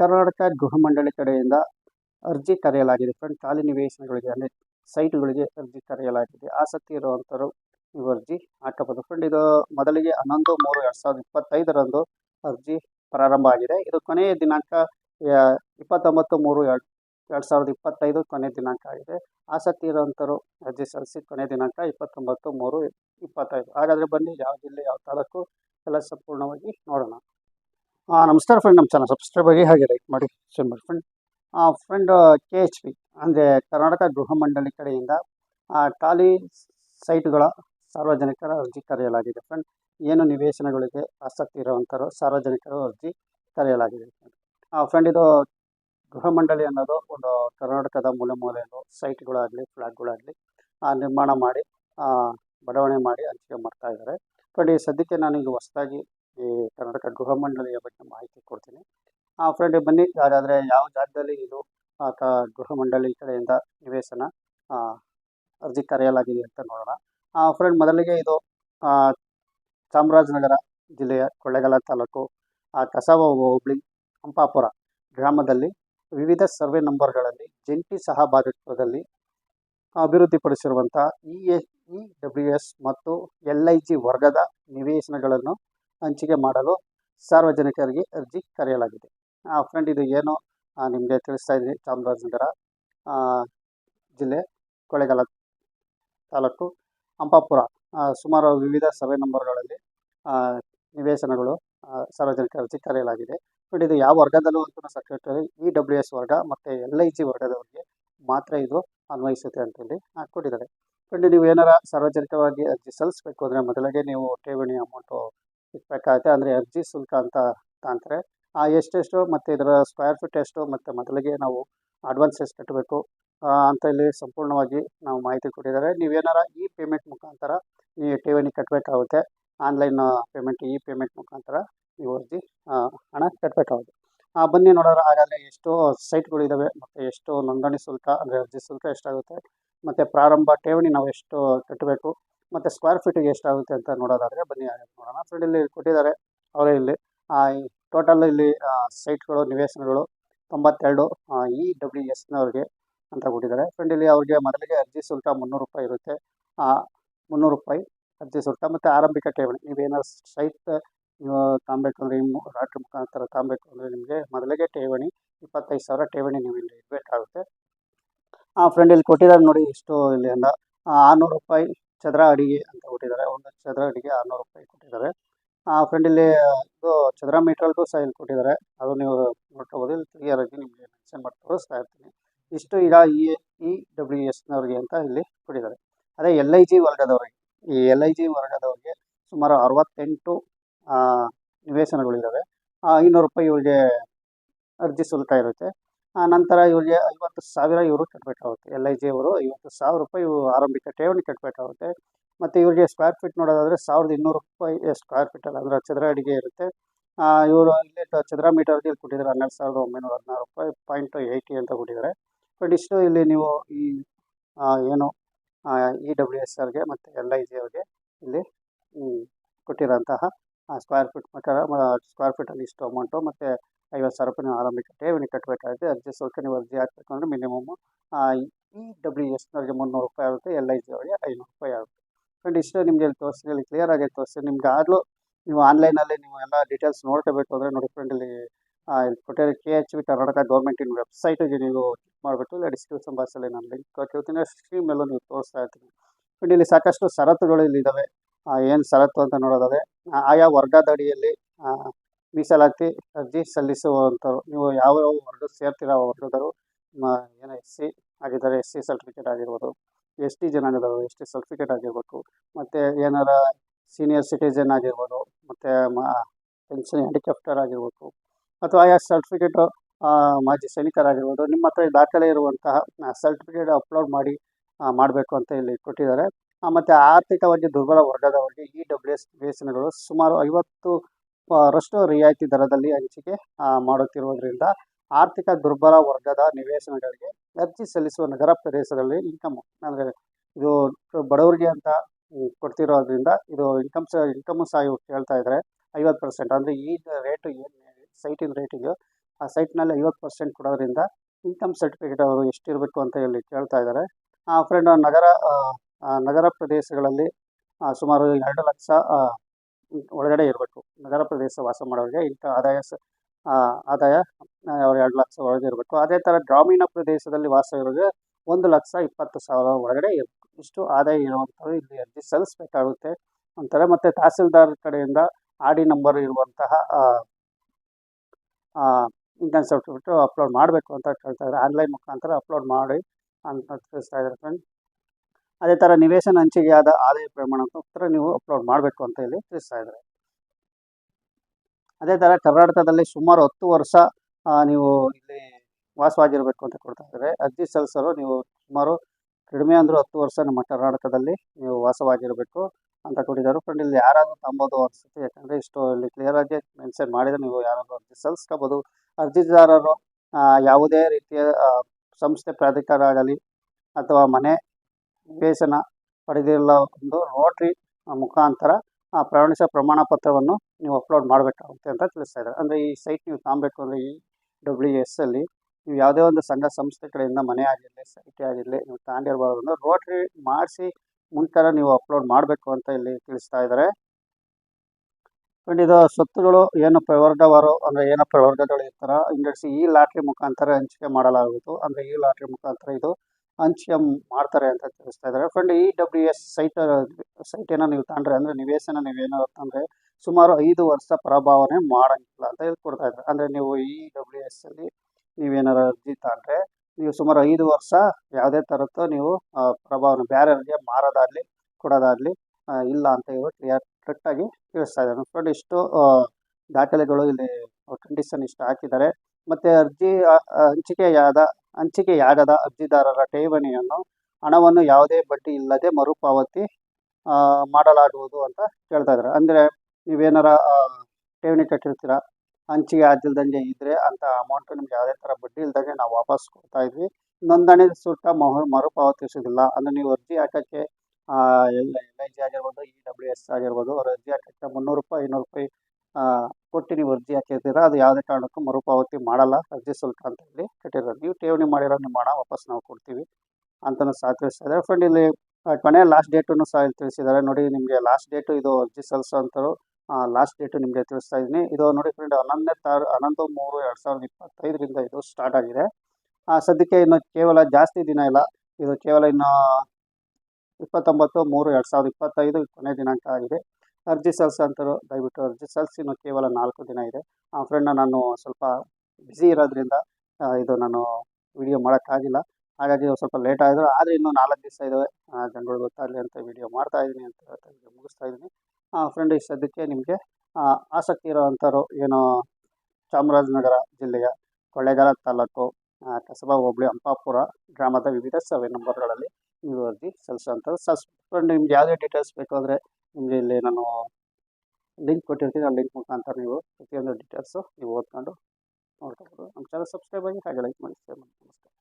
ಕರ್ನಾಟಕ ಗೃಹ ಮಂಡಳಿ ಕಡೆಯಿಂದ ಅರ್ಜಿ ಕರೆಯಲಾಗಿದೆ. ಫ್ರೆಂಡ್, ಖಾಲಿ ನಿವೇಶನಗಳಿಗೆ ಅಂದರೆ ಸೈಟ್ಗಳಿಗೆ ಅರ್ಜಿ ಕರೆಯಲಾಗಿದೆ. ಆಸಕ್ತಿ ಇರುವಂಥವರು ನೀವು ಅರ್ಜಿ ಹಾಕಬಹುದು. ಫ್ರೆಂಡ್, ಇದು ಮೊದಲಿಗೆ ಹನ್ನೊಂದು ಮೂರು ಎರಡು ಸಾವಿರದ ಇಪ್ಪತ್ತೈದರಂದು ಅರ್ಜಿ ಪ್ರಾರಂಭ ಆಗಿದೆ. ಇದು ಕೊನೆಯ ದಿನಾಂಕ ಇಪ್ಪತ್ತೊಂಬತ್ತು ಮೂರು ಎರಡು ಎರಡು ಸಾವಿರದ ಇಪ್ಪತ್ತೈದು ಕೊನೆಯ ದಿನಾಂಕ ಆಗಿದೆ. ಆಸಕ್ತಿ ಇರುವಂಥವರು ಅರ್ಜಿ ಸಲ್ಲಿಸಿ ಕೊನೆಯ ದಿನಾಂಕ ಇಪ್ಪತ್ತೊಂಬತ್ತು ಮೂರು ಇಪ್ಪತ್ತೈದು. ಹಾಗಾದರೆ ಬನ್ನಿ, ಯಾವ ಜಿಲ್ಲೆ, ಯಾವ ತಾಲೂಕು, ಎಲ್ಲ ಸಂಪೂರ್ಣವಾಗಿ ನೋಡೋಣ. ನಮಸ್ಕಾರ ಫ್ರೆಂಡ್ ನಮ್ಮ ಚಾನಲ್ ಸಬ್ಸ್ಕ್ರೈಬ್ ಆಗಿ ಹಾಗೆ ಲೈಕ್ ಮಾಡಿ ಶೇರ್ ಮಾಡಿ friend friend K H P ಅಂದರೆ ಕರ್ನಾಟಕ ಗೃಹ ಮಂಡಳಿ ಕಡೆಯಿಂದ ಖಾಲಿ ಸೈಟ್ಗಳ ಸಾರ್ವಜನಿಕರ ಅರ್ಜಿ ಕರೆಯಲಾಗಿದೆ ಫ್ರೆಂಡ್ ಏನು ನಿವೇಶನಗಳಿಗೆ ಆಸಕ್ತಿ ಇರುವಂಥರು ಸಾರ್ವಜನಿಕರು ಅರ್ಜಿ ಕರೆಯಲಾಗಿದೆ ಫ್ರೆಂಡ್ ಇದು ಗೃಹ ಮಂಡಳಿ ಅನ್ನೋದು ಒಂದು ಕರ್ನಾಟಕದ ಮೂಲೆ ಮೂಲೆಯಲ್ಲೂ ಸೈಟ್ಗಳಾಗಲಿ ಫ್ಲಾಟ್ಗಳಾಗಲಿ ನಿರ್ಮಾಣ ಮಾಡಿ ಬಡಾವಣೆ ಮಾಡಿ ಹಂಚಿಕೆ ಮಾಡ್ತಾ ಇದ್ದಾರೆ. ಫ್ರೆಂಡ್ ಈ ಸದ್ಯಕ್ಕೆ ನಾನು ಈಗ ಹೊಸದಾಗಿ ಈ ಕರ್ನಾಟಕ ಗೃಹ ಮಂಡಳಿಯ ಬಗ್ಗೆ ಮಾಹಿತಿ ಕೊಡ್ತೀನಿ. ಆ ಫ್ರೆಂಡ್ ಬನ್ನಿ ಹಾಗಾದರೆ ಯಾವ ಜಾಗದಲ್ಲಿ ಇದು ಆ, ಗೃಹ ಮಂಡಳಿ ಕಡೆಯಿಂದ ನಿವೇಶನ ಅರ್ಜಿ ಕರೆಯಲಾಗಿದೆ ಅಂತ ನೋಡೋಣ. ಆ ಫ್ರೆಂಡ್ ಮೊದಲಿಗೆ ಇದು ಚಾಮರಾಜನಗರ ಜಿಲ್ಲೆಯ ಕೊಳ್ಳೇಗಾಲ ತಾಲೂಕು ಆ, ಕಸಬ ಹೋಬಳಿ ಹಂಪಾಪುರ ಗ್ರಾಮದಲ್ಲಿ ವಿವಿಧ ಸರ್ವೆ ನಂಬರ್ಗಳಲ್ಲಿ ಜಂಟಿ ಸಹಭಾಗಿತ್ವದಲ್ಲಿ ಅಭಿವೃದ್ಧಿಪಡಿಸಿರುವಂಥ E S E W S ಮತ್ತು ಎಲ್ ಐ ಜಿ ವರ್ಗದ ನಿವೇಶನಗಳನ್ನು ಹಂಚಿಕೆ ಮಾಡಲು ಸಾರ್ವಜನಿಕರಿಗೆ ಅರ್ಜಿ ಕರೆಯಲಾಗಿದೆ. ಫ್ರೆಂಡ್ ಇದು ಏನು? ನಿಮಗೆ ತಿಳಿಸ್ತಾ ಇದ್ದೀನಿ. ಚಾಮರಾಜನಗರ ಜಿಲ್ಲೆ, ಕೊಳೆಗಾಲ ತಾಲೂಕು ಹಂಪಾಪುರ ಸುಮಾರು ವಿವಿಧ ಸಭೆ ನಂಬರ್ಗಳಲ್ಲಿ ನಿವೇಶನಗಳು ಸಾರ್ವಜನಿಕ ಅರ್ಜಿ ಕರೆಯಲಾಗಿದೆ. ಫ್ರೆಂಡ್ ಇದು ಯಾವ ವರ್ಗದಲ್ಲೂ ಅಂತ ಸೆಕ್ರೆಟರಿ ಇ ಡಬ್ಲ್ಯೂ ಎಸ್ ವರ್ಗ ಮತ್ತು ಎಲ್ ಐ ಜಿ ವರ್ಗದವರಿಗೆ ಮಾತ್ರ ಇದು ಅನ್ವಯಿಸುತ್ತೆ ಅಂತೇಳಿ ಕೊಟ್ಟಿದ್ದಾರೆ. ಫ್ರೆಂಡ್ ನೀವು ಏನಾರ ಸಾರ್ವಜನಿಕವಾಗಿ ಅರ್ಜಿ ಸಲ್ಲಿಸಬೇಕು ಅಂದರೆ ಮೊದಲಿಗೆ ನೀವು ಠೇವಣಿ ಅಮೌಂಟು ಇಟ್ಬೇಕಾಗುತ್ತೆ. ಅಂದರೆ ಅರ್ಜಿ ಶುಲ್ಕ ಅಂತ ತಾಂತಾರೆ. ಆ ಎಷ್ಟೆಷ್ಟು ಮತ್ತು ಇದರ ಸ್ಕ್ವೇರ್ ಫೀಟ್ ಎಷ್ಟು ಮತ್ತು ಮೊದಲಿಗೆ ನಾವು ಅಡ್ವಾನ್ಸ್ ಎಷ್ಟು ಕಟ್ಟಬೇಕು ಅಂತ ಇಲ್ಲಿ ಸಂಪೂರ್ಣವಾಗಿ ನಾವು ಮಾಹಿತಿ ಕೊಟ್ಟಿದ್ದಾರೆ. ನೀವೇನಾರ ಈ ಪೇಮೆಂಟ್ ಮುಖಾಂತರ ಈ ಠೇವಣಿ ಕಟ್ಟಬೇಕಾಗುತ್ತೆ ಆನ್ಲೈನ್ ಪೇಮೆಂಟ್ ಈ ಪೇಮೆಂಟ್ ಮುಖಾಂತರ ನೀವು ಅರ್ಜಿ ಹಣ ಕಟ್ಟಬೇಕಾಗುತ್ತೆ ಆ, ಬನ್ನಿ ನೋಡೋರು ಹಾಗಾದರೆ ಎಷ್ಟು ಸೈಟ್ಗಳಿದ್ದಾವೆ ಮತ್ತು ಎಷ್ಟು ನೋಂದಣಿ ಶುಲ್ಕ ಅಂದರೆ ಅರ್ಜಿ ಶುಲ್ಕ ಎಷ್ಟಾಗುತ್ತೆ ಮತ್ತು ಪ್ರಾರಂಭ ಠೇವಣಿ ನಾವು ಎಷ್ಟು ಕಟ್ಟಬೇಕು ಮತ್ತು ಸ್ಕ್ವೇರ್ ಫೀಟಿಗೆ ಎಷ್ಟಾಗುತ್ತೆ ಅಂತ ನೋಡೋದಾದರೆ, ಬನ್ನಿ, ನೋಡೋಣ. ಫ್ರೆಂಡ್ ಇಲ್ಲಿ ಕೊಟ್ಟಿದ್ದಾರೆ ಅವರೇ ಇಲ್ಲಿ. ಟೋಟಲ್ ಇಲ್ಲಿ ಸೈಟ್ಗಳು ನಿವೇಶನಗಳು ತೊಂಬತ್ತೆರಡು ಇ ಡಬ್ಲ್ಯೂ ಎಸ್ನವ್ರಿಗೆ ಅಂತ ಕೊಟ್ಟಿದ್ದಾರೆ. ಫ್ರೆಂಡ್ ಇಲ್ಲಿ ಅವ್ರಿಗೆ ಮೊದಲಿಗೆ ಅರ್ಜಿ ಶುಲ್ಕ ಮುನ್ನೂರು ರೂಪಾಯಿ ಇರುತ್ತೆ. ಮುನ್ನೂರು ರೂಪಾಯಿ ಅರ್ಜಿ ಶುಲ್ಕ ಮತ್ತು ಆರಂಭಿಕ ಠೇವಣಿ. ನೀವೇನಾದ್ರು ಸೈಟ್ ನೀವು ತಾಂಬೇಕು ಅಂದರೆ ನಿಮ್ಮ ರಾಟ್ರಿ ಮುಖಾಂತರ ತಾಂಬೇಕು ಅಂದರೆ ನಿಮಗೆ ಮೊದಲಿಗೆ ಠೇವಣಿ ಇಪ್ಪತ್ತೈದು ಸಾವಿರ ಠೇವಣಿ ನೀವು ಇಲ್ಲಿ ಇಡಬೇಕಾಗುತ್ತೆ. ಫ್ರೆಂಡ್ ಇಲ್ಲಿ ಕೊಟ್ಟಿದ್ದಾರೆ ನೋಡಿ, ಇಷ್ಟು ಇಲ್ಲಿ ಅಂದ ಆರುನೂರು ರೂಪಾಯಿ ಚದರ ಅಡಿಗೆ ಅಂತ ಕೊಟ್ಟಿದ್ದಾರೆ. ಒಂದು ಚದರ ಅಡಿಗೆ ಆರುನೂರು ರೂಪಾಯಿ ಕೊಟ್ಟಿದ್ದಾರೆ. ಆ ಫ್ರೆಂಡ್ ಇಲ್ಲಿ, ಇದು ಚದರ ಮೀಟ್ರಲ್ಗೂ ಸಹ ಇಲ್ಲಿ ಕೊಟ್ಟಿದ್ದಾರೆ. ಅದು ನೀವು ನೋಡ್ಕೋಬೋದು ಇಲ್ಲಿ ಕ್ಲಿಯರ್ ನಿಮಗೆ ಮೆನ್ಷನ್ ಮಾಡಿ ತೋರಿಸ್ತಾ ಇರ್ತೀನಿ. ಇಷ್ಟು ಈಗ ಇ ಇ ಡಬ್ಲ್ಯೂ ಎಸ್ನವ್ರಿಗೆ ಅಂತ ಇಲ್ಲಿ ಕೊಟ್ಟಿದ್ದಾರೆ. ಅದೇ ಎಲ್ ಐ ಜಿ ವರ್ಗದವ್ರಿಗೆ. ಈ ಎಲ್ ಐ ಜಿ ವರ್ಗದವ್ರಿಗೆ ಸುಮಾರು ಅರವತ್ತೆಂಟು ನಿವೇಶನಗಳಿದ್ದಾವೆ. ಐನೂರು ರೂಪಾಯಿ ಇವರಿಗೆ ಅರ್ಜಿ ಶುಲ್ಕ ಇರುತ್ತೆ. ನಂತರ ಇವರಿಗೆ ಐವತ್ತು ಸಾವಿರ ಇವರು ಕಟ್ಟಬೇಕಾಗುತ್ತೆ ಎಲ್ ಐ ಜಿ ಅವರು ಐವತ್ತು ಸಾವಿರ ರೂಪಾಯಿ ಇವು ಆರಂಭಿಕ ಠೇವಣಿ ಕಟ್ಟಬೇಕಾಗುತ್ತೆ ಮತ್ತು ಇವರಿಗೆ ಸ್ಕ್ವೇರ್ ಫೀಟ್ ನೋಡೋದಾದರೆ ಸಾವಿರದ ಇನ್ನೂರು ರೂಪಾಯಿ ಸ್ಕ್ವೇರ್ ಫೀಟಲ್ಲಿ ಅಂದರೆ ಚದರ ಅಡಿಗೆ ಇರುತ್ತೆ. ಇವರು ಇಲ್ಲಿ ಚದರ ಮೀಟರ್ಗೆ ಇಲ್ಲಿ ಕೊಟ್ಟಿದ್ದಾರೆ. ಹನ್ನೆರಡು ಸಾವಿರದ ಒಂಬೈನೂರ ಹದಿನಾರು ರೂಪಾಯಿ ಪಾಯಿಂಟ್ ಏಯ್ಟಿ ಅಂತ ಕೊಟ್ಟಿದ್ದಾರೆ. ಬಟ್ ಇಷ್ಟು ಇಲ್ಲಿ ನೀವು ಈ ಏನು ಇ ಡಬ್ಲ್ಯೂ ಎಸ್ ಆರ್ಗೆ ಮತ್ತು ಎಲ್ ಐ ಜಿ ಅವ್ರಿಗೆ ಇಲ್ಲಿ ಕೊಟ್ಟಿರೋಂತಹ ಸ್ಕ್ವೇರ್ ಫೀಟ್ ಪ್ರಕಾರ ಸ್ಕ್ವೇರ್ ಫೀಟಲ್ಲಿ ಇಷ್ಟು ಅಮೌಂಟು ಮತ್ತು ಐವತ್ತು ಸಾವಿರ ರೂಪಾಯಿ ನೀವು ಆರಂಭಿಕ ಠೇವಣಿ ಕಟ್ಟಬೇಕಾಗುತ್ತೆ ಅರ್ಜಿ ಸ್ವಲ್ಪ ನೀವು ಅರ್ಜಿ ಹಾಕಬೇಕು ಅಂದರೆ ಮಿನಿಮಮ್ ಇ ಡಬ್ಲ್ಯೂ ಎಸ್ನವ್ರಿಗೆ ಮುನ್ನೂರು ರೂಪಾಯಿ ಆಗುತ್ತೆ ಎಲ್ ಐ ಜಿ ಅವರಿಗೆ ಐನೂರು ರೂಪಾಯಿ ಆಗುತ್ತೆ. ಫ್ರೆಂಡ್ ಇಷ್ಟು ನಿಮಗೆ ಇಲ್ಲಿ ತೋರಿಸಿ ಇಲ್ಲಿ ಕ್ಲಿಯರ್ ಆಗಿ ತೋರಿಸಿ ನಿಮ್ಗೆ ಆಗಲೂ ನೀವು ಆನ್ಲೈನಲ್ಲಿ ನೀವು ಎಲ್ಲ ಡೀಟೇಲ್ಸ್ ನೋಡ್ಕೋಬೇಕು ಅಂದರೆ ನೋಡಿ ಫ್ರೆಂಡ್ ಇಲ್ಲಿ ಇಲ್ಲಿ ಕೊಟ್ಟಿರೋ ಕೆ ಎಚ್ ವಿ ಕರ್ನಾಟಕ ಗೌರ್ಮೆಂಟಿನ ವೆಬ್ಸೈಟಿಗೆ ನೀವು ಕ್ಲಿಕ್ ಮಾಡಿಬಿಟ್ಟು, ಇಲ್ಲ ಡಿಸ್ಕ್ರಿಪ್ಷನ್ ಬಾಕ್ಸಲ್ಲಿ ನಾನು ಲಿಂಕ್ ಕೊಟ್ಟಿರ್ತೀನಿ ಸ್ಕ್ರೀನ್ ಮೇಲೂ ನೀವು ತೋರಿಸ್ತಾ ಇರ್ತೀನಿ. ಫ್ರೆಂಡ್ ಇಲ್ಲಿ ಸಾಕಷ್ಟು ಷರತ್ತುಗಳು ಇಲ್ಲಿ ಇದ್ದಾವೆ ಏನು ಷರತ್ತು ಅಂತ ನೋಡೋದಾದರೆ ಆಯಾ ವರ್ಗದಡಿಯಲ್ಲಿ ಮೀಸಲಾತಿ ಅರ್ಜಿ ಸಲ್ಲಿಸುವಂಥವ್ರು ನೀವು ಯಾವ ಯಾವ ವರ್ಗ ಸೇರ್ತೀರೋ ವರ್ಗದವರು ಏನು ಎಸ್ ಸಿ ಆಗಿದ್ದಾರೆ, ಎಸ್ ಸಿ ಸರ್ಟಿಫಿಕೇಟ್ ಆಗಿರ್ಬೋದು, ಎಸ್ ಟಿ ಜನಾಂಗದವರು, ಎಸ್ ಟಿ ಸರ್ಟಿಫಿಕೇಟ್ ಆಗಿರ್ಬೇಕು, ಮತ್ತು ಏನಾರ ಸೀನಿಯರ್ ಸಿಟಿಜನ್ ಆಗಿರ್ಬೋದು, ಮತ್ತು ಪೆನ್ಷನ್ ಹ್ಯಾಂಡಿಕ್ಯಾಪ್ಟರ್ ಆಗಿರ್ಬೇಕು, ಅಥವಾ ಆಯಾ ಸರ್ಟಿಫಿಕೇಟು ಮಾಜಿ ಸೈನಿಕರಾಗಿರ್ಬೋದು, ನಿಮ್ಮ ಹತ್ರ ದಾಖಲೆ ಇರುವಂತಹ ಸರ್ಟಿಫಿಕೇಟ್ ಅಪ್ಲೋಡ್ ಮಾಡಿ ಮಾಡಬೇಕು ಅಂತ ಇಲ್ಲಿ ಕೊಟ್ಟಿದ್ದಾರೆ. ಮತ್ತು ಆರ್ಥಿಕವಾಗಿ ದುರ್ಬಲ ವರ್ಗದವರಿಗೆ ಇ ಡಬ್ಲ್ಯೂ ಎಸ್ ಸುಮಾರು ಐವತ್ತು ರಷ್ಟು ರಿಯಾಯಿತಿ ದರದಲ್ಲಿ ಹಂಚಿಕೆ ಮಾಡುತ್ತಿರುವುದರಿಂದ ಆರ್ಥಿಕ ದುರ್ಬಲ ವರ್ಗದ ನಿವೇಶನಗಳಿಗೆ ಅರ್ಜಿ ಸಲ್ಲಿಸುವ ನಗರ ಪ್ರದೇಶದಲ್ಲಿ ಇನ್ಕಮ್ ಅಂದರೆ ಇದು ಬಡವರಿಗೆ ಅಂತ ಕೊಡ್ತಿರೋದ್ರಿಂದ ಇದು ಇನ್ಕಮ್ ಸಹ ಇನ್ಕಮ್ ಸಹ ಇವ್ರು ಕೇಳ್ತಾ ಇದ್ದಾರೆ ಐವತ್ತು ಪರ್ಸೆಂಟ್ ಅಂದರೆ ಈ ರೇಟು ಏನು ಸೈಟಿನ ರೇಟಿಗೆ ಆ ಸೈಟ್ನಲ್ಲಿ ಐವತ್ತು ಪರ್ಸೆಂಟ್ ಕೊಡೋದ್ರಿಂದ ಇನ್ಕಮ್ ಸರ್ಟಿಫಿಕೇಟ್ ಅವರು ಎಷ್ಟಿರಬೇಕು ಅಂತ ಹೇಳಿ ಕೇಳ್ತಾ ಇದ್ದಾರೆ ಫ್ರೆಂಡ್ ನಗರ ನಗರ ಪ್ರದೇಶಗಳಲ್ಲಿ ಸುಮಾರು ಎರಡು ಲಕ್ಷ ಒಳಗಡೆ ಇರಬೇಕು. ನಗರ ಪ್ರದೇಶ ವಾಸ ಮಾಡೋರಿಗೆ ಇಂಥ ಆದಾಯ ಸ ಆದಾಯ ಅವ್ರು ಎರಡು ಲಕ್ಷ ಒಳಗೆ ಇರಬೇಕು. ಅದೇ ಥರ ಗ್ರಾಮೀಣ ಪ್ರದೇಶದಲ್ಲಿ ವಾಸ ಇರೋರಿಗೆ ಒಂದು ಲಕ್ಷ ಇಪ್ಪತ್ತು ಸಾವಿರ ಒಳಗಡೆ ಇರಬೇಕು. ಇಷ್ಟು ಆದಾಯ ಇರುವಂಥವ್ರು ಇಲ್ಲಿ ಅರ್ಜಿ ಸಲ್ಲಿಸಬೇಕಾಗುತ್ತೆ ಅಂತಾರೆ. ಮತ್ತು ತಹಸೀಲ್ದಾರ್ ಕಡೆಯಿಂದ ಆರ್ ಡಿ ನಂಬರ್ ಇರುವಂತಹ ಇನ್ಕಮ್ ಸರ್ಟಿಫಿಕೇಟು ಅಪ್ಲೋಡ್ ಮಾಡಬೇಕು ಅಂತ ಕೇಳ್ತಾ ಇದ್ದಾರೆ. ಆನ್ಲೈನ್ ಮುಖಾಂತರ ಅಪ್ಲೋಡ್ ಮಾಡಿ ಅಂತ ತಿಳಿಸ್ತಾ ಇದ್ದಾರೆ ಫ್ರೆಂಡ್ ಅದೇ ಥರ ನಿವೇಶನ ಹಂಚಿಕೆಯಾದ ಆದಾಯ ಪ್ರಮಾಣ ಪತ್ರ ನೀವು ಅಪ್ಲೋಡ್ ಮಾಡಬೇಕು ಅಂತ ಇಲ್ಲಿ ತಿಳಿಸ್ತಾ ಇದ್ದಾರೆ. ಅದೇ ಥರ ಕರ್ನಾಟಕದಲ್ಲಿ ಸುಮಾರು ಹತ್ತು ವರ್ಷ ನೀವು ಇಲ್ಲಿ ವಾಸವಾಗಿರಬೇಕು ಅಂತ ಕೊಡ್ತಾ ಇದ್ದಾರೆ. ಅರ್ಜಿ ಸಲ್ಲಿಸಲು ನೀವು ಸುಮಾರು ಕಡಿಮೆ ಅಂದರೂ ಹತ್ತು ವರ್ಷ ನಮ್ಮ ಕರ್ನಾಟಕದಲ್ಲಿ ನೀವು ವಾಸವಾಗಿರಬೇಕು ಅಂತ ಕೊಟ್ಟಿದ್ದಾರೆ. ಫ್ರೆಂಡ್ ಇಲ್ಲಿ ಯಾರಾದರೂ ತಂಬೋದು ಅನಿಸುತ್ತೆ, ಯಾಕಂದರೆ ಇಷ್ಟು ಇಲ್ಲಿ ಕ್ಲಿಯರಾಗಿ ಮೆನ್ಷನ್ ಮಾಡಿದರೆ ನೀವು ಯಾರಾದರೂ ಅರ್ಜಿ ಸಲ್ಲಿಸ್ಕೋಬೋದು ಅರ್ಜಿದಾರರು ಯಾವುದೇ ರೀತಿಯ ಸಂಸ್ಥೆ ಪ್ರಾಧಿಕಾರ ಆಗಲಿ ಅಥವಾ ಮನೆ ನಿವೇಶನ ಪಡೆದಿಲ್ಲ ಒಂದು ರೋಟ್ರಿ ಮುಖಾಂತರ ಆ ಪ್ರಯಾಣಿಸ ಪ್ರಮಾಣ ಪತ್ರವನ್ನು ನೀವು ಅಪ್ಲೋಡ್ ಮಾಡಬೇಕಾಗುತ್ತೆ ಅಂತ ತಿಳಿಸ್ತಾ ಇದ್ದಾರೆ. ಅಂದರೆ ಈ ಸೈಟ್ ನೀವು ತಾಂಬೇಕು ಅಂದರೆ ಈ ಡಬ್ಲ್ಯೂ ಎಸ್ ಅಲ್ಲಿ ನೀವು ಯಾವುದೇ ಒಂದು ಸಂಘ ಕಡೆಯಿಂದ ಮನೆ ಆಗಿರಲಿ, ಸೈಟೇ ಆಗಿರಲಿ, ನೀವು ತಗೊಂಡಿರ್ಬಾರ್ದು ಅಂದರೆ ರೋಟ್ರಿ ಮಾಡಿಸಿ ಮುಂತರ ನೀವು ಅಪ್ಲೋಡ್ ಮಾಡಬೇಕು ಅಂತ ಇಲ್ಲಿ ತಿಳಿಸ್ತಾ ಇದ್ದಾರೆ. ಇದು ಸ್ವತ್ತುಗಳು ಏನು ಪ್ರವರ್ಗವಾರು ಅಂದರೆ ಏನು ಪ್ರವರ್ಗಗಳು ಇರ್ತಾರ ಇಂಡಿಸಿ ಈ ಲಾಟ್ರಿ ಮುಖಾಂತರ ಹಂಚಿಕೆ ಮಾಡಲಾಗುವುದು. ಅಂದರೆ ಈ ಲಾಟ್ರಿ ಮುಖಾಂತರ ಇದು ಹಂಚಿಕೆ ಮಾಡ್ತಾರೆ ಅಂತ ತಿಳಿಸ್ತಾ ಇದ್ದಾರೆ. ಫ್ರೆಂಡ್ ಈ ಡಬ್ಲ್ಯೂ ಎಸ್ ಸೈಟ್ ಸೈಟ್ ಏನೋ ನೀವು ತಗೊಂಡ್ರೆ ಅಂದರೆ ನಿವೇಶನ ನೀವೇನೋ ತಂದರೆ ಸುಮಾರು ಐದು ವರ್ಷ ಪ್ರಭಾವನೆ ಮಾಡೋಂಗಿಲ್ಲ ಅಂತ ಹೇಳ್ಕೊಡ್ತಾ ಇದ್ದಾರೆ. ಅಂದರೆ ನೀವು ಈ ಡಬ್ಲ್ಯೂ ಎಸ್ ಅಲ್ಲಿ ನೀವೇನಾರು ಅರ್ಜಿ ತಗೊಂಡ್ರೆ ನೀವು ಸುಮಾರು ಐದು ವರ್ಷ ಯಾವುದೇ ಥರದ್ದು ನೀವು ಪ್ರಭಾವನ ಬೇರೆಯವ್ರಿಗೆ ಮಾರೋದಾಗಲಿ, ಕೊಡೋದಾಗಲಿ ಇಲ್ಲ ಅಂತ ಇವರು ಕ್ಲಿಯರ್ ಕರೆಕ್ಟಾಗಿ ತಿಳಿಸ್ತಾ ಇದ್ದಾರೆ. ಫ್ರೆಂಡ್, ಇಷ್ಟು ದಾಖಲೆಗಳು ಇಲ್ಲಿ ಕಂಡೀಷನ್ ಇಷ್ಟು ಹಾಕಿದ್ದಾರೆ. ಮತ್ತು ಅರ್ಜಿ ಹಂಚಿಕೆಯಾದ ಹಂಚಿಕೆಯಾಗದ ಅರ್ಜಿದಾರರ ಠೇವಣಿಯನ್ನು ಹಣವನ್ನು ಯಾವುದೇ ಬಡ್ಡಿ ಇಲ್ಲದೆ ಮರುಪಾವತಿ ಮಾಡಲಾಗುವುದು ಅಂತ ಕೇಳ್ತಾ ಇದ್ದಾರೆ. ಅಂದರೆ ನೀವೇನಾರ ಠೇವಣಿ ಕಟ್ಟಿರ್ತೀರ? ಹಂಚಿಕೆ ಆಗಿಲ್ದಂಗೆ ಇದ್ದರೆ ಅಂತ ಅಮೌಂಟ್ ನಿಮ್ಗೆ ಯಾವುದೇ ಥರ ಬಡ್ಡಿ ಇಲ್ದಂಗೆ ನಾವು ವಾಪಸ್ ಕೊಡ್ತಾ ಇದ್ವಿ. ನೋಂದಣಿ ಸುಟ್ಟ ಮರು ಮರುಪಾವತಿಸೋದಿಲ್ಲ. ಅಂದರೆ ನೀವು ಅರ್ಜಿ ಹಾಕಕ್ಕೆ ಎಲ್ ಎಲ್ ಐ ಜಿ ಆಗಿರ್ಬೋದು, ಇ ಡಬ್ಲ್ಯೂ ಎಸ್ ಆಗಿರ್ಬೋದು, ಅವ್ರ ಅರ್ಜಿ ಹಾಕಕ್ಕೆ ಮುನ್ನೂರು ರೂಪಾಯಿ ಐನೂರು ರೂಪಾಯಿ ಕೊಟ್ಟು ನೀವು ಅರ್ಜಿ ಹಾಕಿರ್ತೀರಾ ಅದು ಯಾವುದೇ ಕಾರಣಕ್ಕೂ ಮರುಪಾವತಿ ಮಾಡಲ್ಲ. ಅರ್ಜಿ ಶುಲ್ಕ ಅಂತ ಹೇಳಿ ಕಟ್ಟಿರೋದು. ನೀವು ಠೇವಣಿ ಮಾಡಿರೋ ನಿಮ್ಮ ಹಣ ವಾಪಸ್ ನಾವು ಕೊಡ್ತೀವಿ ಅಂತಲೂ ಸಹ ತಿಳಿಸಿದ್ದಾರೆ ಫ್ರೆಂಡ್ ಇಲ್ಲಿ ಕೊನೆಯ ಲಾಸ್ಟ್ ಡೇಟನ್ನು ಸಹ ಇಲ್ಲಿ ತಿಳಿಸಿದ್ದಾರೆ. ನೋಡಿ, ನಿಮಗೆ ಲಾಸ್ಟ್ ಡೇಟು ಇದು ಅರ್ಜಿ ಸಲ್ಲಿಸೋಂಥವ್ರು ಲಾಸ್ಟ್ ಡೇಟು ನಿಮಗೆ ತಿಳಿಸ್ತಾ ಇದ್ದೀನಿ. ಇದು ನೋಡಿ ಫ್ರೆಂಡ್ ಹನ್ನೊಂದನೇ ತಾರು, ಹನ್ನೊಂದು ಮೂರು ಎರಡು ಸಾವಿರದ ಇಪ್ಪತ್ತೈದರಿಂದ ಇದು ಸ್ಟಾರ್ಟ್ ಆಗಿದೆ. ಸದ್ಯಕ್ಕೆ ಇನ್ನು ಕೇವಲ ಜಾಸ್ತಿ ದಿನ ಇಲ್ಲ. ಇದು ಕೇವಲ ಇನ್ನು ಇಪ್ಪತ್ತೊಂಬತ್ತು ಮೂರು ಎರಡು ಸಾವಿರದ ಇಪ್ಪತ್ತೈದು ಕೊನೆ ದಿನಾಂಕ ಆಗಿದೆ. ಅರ್ಜಿ ಸಲ್ಲಿಸೋಂಥವ್ರು ದಯವಿಟ್ಟು ಅರ್ಜಿ ಸಲ್ಲಿಸಿ. ಇನ್ನು ಕೇವಲ ನಾಲ್ಕು ದಿನ ಇದೆ. ಆ ಫ್ರೆಂಡ್ ನಾನು ಸ್ವಲ್ಪ ಬ್ಯುಸಿ ಇರೋದ್ರಿಂದ ಇದು ನಾನು ವಿಡಿಯೋ ಮಾಡೋಕ್ಕಾಗಿಲ್ಲ. ಹಾಗಾಗಿ ಸ್ವಲ್ಪ ಲೇಟ್ ಆದರೂ. ಆದರೆ ಇನ್ನೂ ನಾಲ್ಕು ದಿವಸ ಇದ್ದಾವೆ ಜನಗಳು ಗೊತ್ತಾಗಲಿ ಅಂತ ವಿಡಿಯೋ ಮಾಡ್ತಾ ಇದ್ದೀನಿ ಅಂತ ಹೇಳ್ತಾ ಮುಗಿಸ್ತಾ ಇದ್ದೀನಿ. ಫ್ರೆಂಡ್ ಈ ಸದ್ಯಕ್ಕೆ ನಿಮಗೆ ಆಸಕ್ತಿ ಇರೋವಂಥವ್ರು ಏನು? ಚಾಮರಾಜನಗರ ಜಿಲ್ಲೆಯ ಕೊಳ್ಳೇಗಾಲ ತಾಲೂಕು ಕಸಬಾ ಹೋಬಳಿ ಅಂಪಾಪುರ ಗ್ರಾಮದ ವಿವಿಧ ಸರ್ವೆ ನಂಬರ್ಗಳಲ್ಲಿ ನೀವು ಅರ್ಜಿ ಸಲ್ಲಿಸೋಂಥದ್ದು ಸಲ್ಸ್ ಫ್ರೆಂಡ್ ನಿಮ್ಗೆ ಯಾವುದೇ ಡೀಟೇಲ್ಸ್ ಬೇಕು ನಿಮಗೆ ಇಲ್ಲಿ ನಾನು ಲಿಂಕ್ ಕೊಟ್ಟಿರ್ತೀನಿ, ಆ ಲಿಂಕ್ ಮುಖಾಂತರ ನೀವು ಪ್ರತಿಯೊಂದು ಡೀಟೇಲ್ಸು ನೀವು ಓದ್ಕೊಂಡು ನೋಡ್ಕೋಬೋದು. ನಮ್ಮ ಚಾನಲ್ ಸಬ್ಸ್ಕ್ರೈಬ್ ಆಗಿ ಹಾಗೆ ಲೈಕ್ ಮಾಡಿ ಶೇರ್ ಮಾಡಿ. ನಮಸ್ಕಾರ.